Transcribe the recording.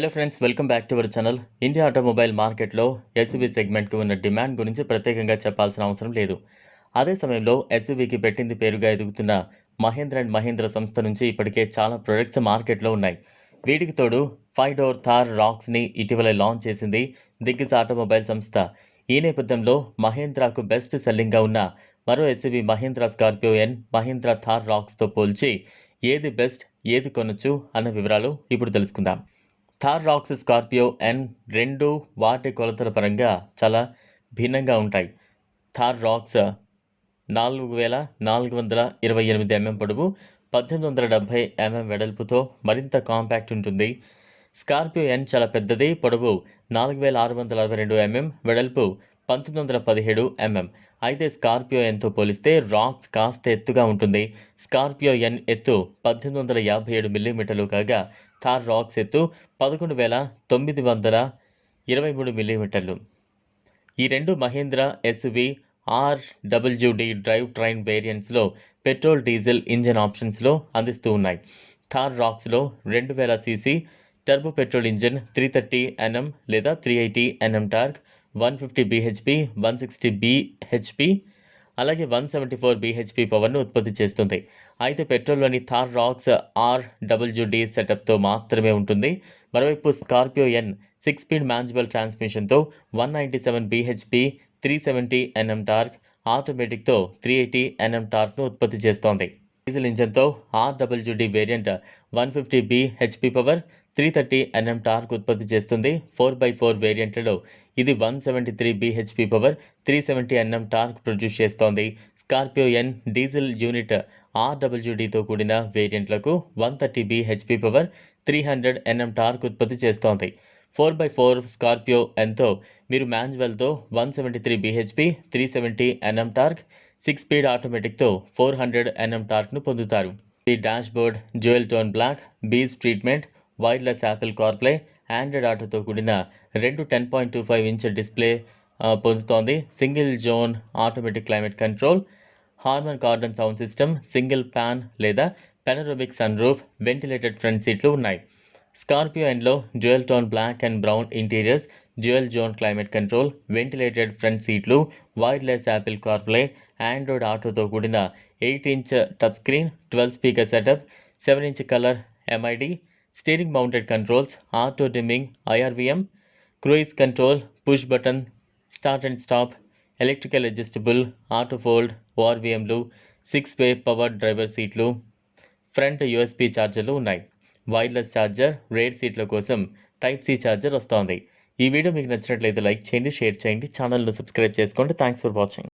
Hello friends welcome back to our channel India automobile మార్కెట్లో SUV సెగ్మెంట్కి ఉన్న demand గురించి ప్రత్యేకంగా చెప్పాల్సిన అవసరం లేదు. అదే సమయంలో ఎస్యూవీకి పెట్టింది పేరుగా ఎదుగుతున్న మహేంద్ర అండ్ మహేంద్ర సంస్థ నుంచి ఇప్పటికే చాలా ప్రొడక్ట్స్ మార్కెట్లో ఉన్నాయి. వీటికి తోడు ఫైవ్ డోర్ థార్ రాక్స్ని ఇటీవల లాంచ్ చేసింది దిగ్గజ ఆటోమొబైల్ సంస్థ. ఈ నేపథ్యంలో మహేంద్రాకు బెస్ట్ సెల్లింగ్గా ఉన్న మరో SUV Mahindra Scorpio N Mahindra Thar రాక్స్తో పోల్చి ఏది బెస్ట్ ఏది కొనొచ్చు అన్న వివరాలు ఇప్పుడు తెలుసుకుందాం. థార్ రాక్స్ స్కార్పియో ఎన్ రెండు వాటి కొలతల పరంగా చాలా భిన్నంగా ఉంటాయి. థార్ రాక్స్ నాలుగు వేల నాలుగు వందల ఇరవై ఎనిమిది ఎంఎం పొడవు పద్దెనిమిది వందల డెబ్భై ఎంఎం వెడల్పుతో మరింత కాంపాక్ట్ ఉంటుంది. స్కార్పియో ఎన్ చాలా పెద్దది పొడవు నాలుగు వేల ఆరు వందల అరవై రెండు ఎంఎం వెడల్పు పంతొమ్మిది వందల పదిహేడు ఎంఎం అయితే స్కార్పియో ఎన్తో పోలిస్తే రాక్స్ కాస్త ఎత్తుగా ఉంటుంది. స్కార్పియో ఎన్ ఎత్తు పద్దెనిమిది వందల యాభై ఏడు మిల్లీమీటర్లు కాగా థార్ రాక్స్ ఎత్తు పదకొండు వేల తొమ్మిది వందల ఇరవై మూడు మిల్లీమీటర్లు. ఈ రెండు Mahindra SUV R WD drive train వేరియంట్స్లో petrol diesel engine ఆప్షన్స్లో అందిస్తూ ఉన్నాయి. థార్ రాక్స్లో రెండు వేల CC turbo petrol engine three thirty NM లేదా three eighty NM torque one fifty BHP one sixty BHP అలాగే వన్ సెవెంటీ ఫోర్ బీహెచ్పి పవర్ను ఉత్పత్తి చేస్తుంది. అయితే పెట్రోల్లోని థార్ రాక్స్ ఆర్ డబ్ల్యూడి సెటప్తో మాత్రమే ఉంటుంది. మరోవైపు స్కార్పియో ఎన్ సిక్స్ స్పీడ్ మ్యాన్జబుల్ ట్రాన్స్మిషన్తో one ninety seven BHP three seventy NM torque ఆటోమేటిక్తో three eighty NM టార్క్ను ఉత్పత్తి చేస్తోంది. Diesel ఇంజన్తో RWD variant one fifty B HP power three thirty NM torque ఉత్పత్తి చేస్తుంది. ఫోర్ బై ఫోర్ వేరియంట్లలో ఇది one seventy three BHP power three seventy NM torque produce చేస్తోంది. Scorpio N diesel unit ఆర్డబ్ల్యూడితో కూడిన వేరియంట్లకు one thirty BHP power three hundred NM torque ఉత్పత్తి చేస్తోంది. Four by four Scorpio ఎన్తో మీరు మ్యాన్యువల్తో one seventy three BHP three seventy NM torque six speed ఆటోమేటిక్తో four hundred NM టార్క్ను పొందుతారు. ఈ dashboard jewel tone black beige treatment wireless Apple CarPlay Android ఆటోతో కూడిన రెండు ten point two five inch display పొందుతోంది. Single zone automatic climate control Harman Kardon sound system single pane లేదా panoramic sunroof ventilated front సీట్లు ఉన్నాయి. Scorpio ఎండ్లో dual tone black and brown interiors dual zone climate control ventilated front సీట్లు wireless Apple CarPlay Android ఆటోతో కూడిన eight inch touchscreen twelve speaker setup seven inch colour MID steering mounted controls auto dimming IRVM cruise control push button start and stop electrical adjustable auto fold ఓఆర్విఎంలు six way power driver సీట్లు front USB ఛార్జర్లు ఉన్నాయి. Wireless charger rare సీట్ల కోసం type C charger వస్తోంది. ఈ video మీకు నచ్చినట్లయితే like చేయండి షేర్ చేయండి ఛానల్ను సబ్స్క్రైబ్ చేసుకోండి. Thanks for watching